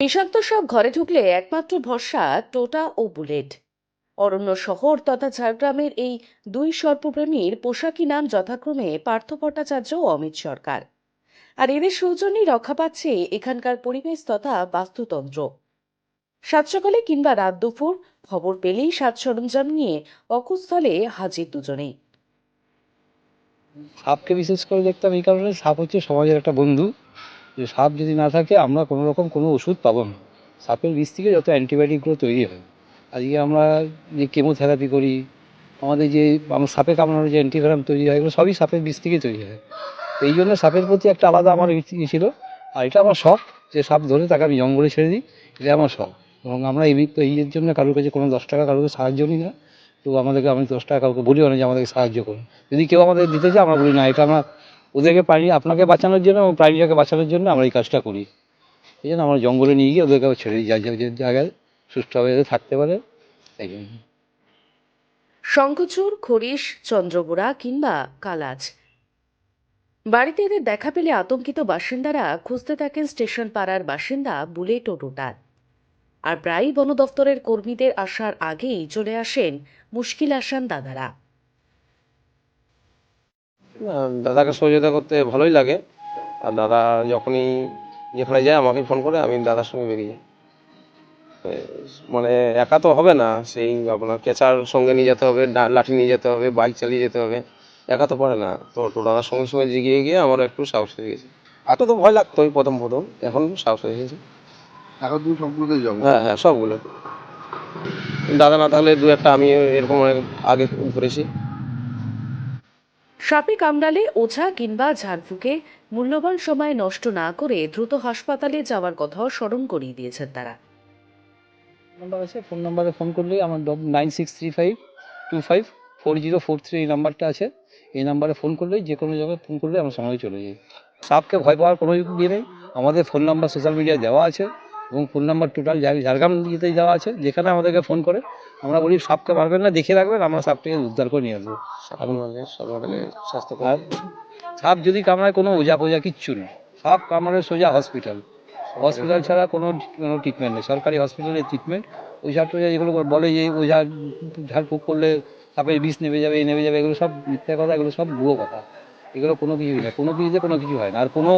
বিষাক্ত সব ঘরে ঢুকলে একমাত্র ভরসা টোটা ও বুলেট। অরণ্য শহর তথা ঝাড়গ্রামের এই দুই সর্পপ্রেমীর পোশাকি নাম যথাক্রমে পার্থ ভট্টাচার্য ও অমিত সরকার। আর এদের সৌজন্যেই রক্ষা পাচ্ছে এখানকার পরিবেশ তথা বাস্তুতন্ত্র। সাত সকালে কিংবা রাত দুপুর খবর পেলেই সাত সরঞ্জাম নিয়ে অকুস্থলে হাজির দুজনেই। সাপকে বিশেষ করে দেখতাম এই কারণে সাপ হচ্ছে সমাজের একটা বন্ধু। যে সাপ যদি না থাকে, আমরা কোনো রকম কোনো ওষুধ পাবো না। সাপের বিষ থেকে যত অ্যান্টিবায়োটিকগুলো তৈরি হয়। আজকে আমরা যে কেমোথেরাপি করি, আমাদের যে আমার সাপে কামড়ানোর যে অ্যান্টিভেরাম তৈরি হয়, এগুলো সবই সাপের বিষ থেকে তৈরি হয়। এই জন্য সাপের প্রতি একটা আলাদা আমার ই ছিল। আর এটা আমার শখ যে সাপ ধরে তাকে আমি জঙ্গলে ছেড়ে দিই এটা আমার শখ। এবং আমরা এই এর জন্য কারোর কাছে কোনো দশ টাকা কারোর সাহায্য নিই না। তো আমাদেরকে আমি দশ টাকা কাউকে বলিও না যে আমাদেরকে সাহায্য করুন। যদি কেউ আমাদের দিতে চায়, আমরা বলি, না, এটা আমরা ওদেরকে প্রাণী আপনাকে বাঁচানোর জন্য এবং প্রাণীটাকে বাঁচানোর জন্য আমরা এই কাজটা করি। এই জন্য আমরা জঙ্গলে নিয়ে গিয়ে ওদেরকে ছেড়ে দিই, যার জায়গায় সুস্থভাবে থাকতে পারে। তাই জন্য। শঙ্খচূড়, খরিশ চন্দ্রবোড়া কিংবা কালাজ। বাড়িতে এদের দেখা পেলে আতঙ্কিত বাসিন্দারা খুঁজতে থাকেন স্টেশন পাড়ার বাসিন্দা বুলেট ও টোটার আর প্রায়ই বন দফতরের কর্মীদের আসার আগেই চলে আসেন মুশকিল আসান দাদারা। দাদাকে সহযোগিতা করতে ভালোই লাগে। আর দাদা যখনই যেখানে যায় আমাকে ফোন করে আমি দাদার সঙ্গে বেরিয়ে যাই। মানে একা তো হবে না সেই আপনার কেঁচার সঙ্গে নিয়ে যেতে হবে লাঠি নিয়ে যেতে হবে বাইক চালিয়ে যেতে হবে একা তো পারে না। তো তো দাদার সঙ্গে সঙ্গে জিগিয়ে গিয়ে আমার একটু সাহস হয়ে গেছে। এত তো ভয় লাগতো ওই প্রথম প্রথম এখন সাহস হয়ে গেছে। এখন তুমি সবগুলোতেই যাব হ্যাঁ হ্যাঁ সবগুলো। দাদা না থাকলে দু একটা আমি এরকম অনেক আগে করেছি। সাপে কামড়ালে ওঝা কিংবা ঝাড়ফুঁকে মূল্যবান সময় নষ্ট না করে দ্রুত হাসপাতালে যাওয়ার কথাও স্মরণ করিয়ে দিয়েছেন তারা। নাম্বার আছে ফোন নাম্বারে ফোন করলেই আমার nine six three five two five four zero four three এই নাম্বারটা আছে। এই নাম্বারে ফোন করলেই যে কোনো জায়গায় ফোন করলে আমরা সঙ্গে চলে যাই। সাপকে ভয় পাওয়ার কোনো ইয়ে নেই। আমাদের ফোন নাম্বার সোশ্যাল মিডিয়ায় দেওয়া আছে। এবং ফোন নাম্বার টোটাল ঝাড়গ্রাম ইয়েতে দেওয়া আছে যেখানে আমাদেরকে ফোন করে আমরা বলি সাপকে মারবেন না দেখে রাখবেন আমরা সাপটাকে উদ্ধার করে নিয়ে আসব। আপনাদের সবাইকে স্বাস্থ্য সাপ যদি কামড়ায় কোনো ওজা ফোজা কিচ্ছু নেই সাপ কামড়ালে সোজা হসপিটাল হসপিটাল ছাড়া কোনো কোনো ট্রিটমেন্ট নেই সরকারি হসপিটালের ট্রিটমেন্ট ওঝা টোঝা যেগুলো বলে যে ওঝা ঝাড়ফুঁক করলে সাপের বিষ নেমে যাবে এই নেমে যাবে এগুলো সব মিথ্যা কথা এগুলো সব ভুয়ো কথা। এগুলো কোনো কিছুই না কোনো কিছুতে কোনো কিছু হয় না। আর কোনো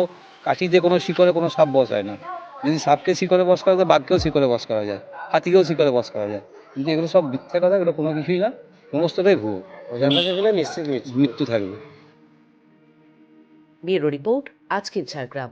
কাঠিতে কোনো শিকড়ে কোনো সাপ বস হয় না। যদি সাপকে শিকড়ে বস করা যায় বাঘকেও শিকড়ে বস করা যায় হাতিকেও শিকড়ে বস করা যায়। কিন্তু এগুলো সব মিথ্যা কথা এগুলো কোনো কিছুই না সমস্তটাই ভুয়ো। নিশ্চিত মৃত্যু থাকবে। ব্যুরো রিপোর্ট আজকের ঝাড়গ্রাম।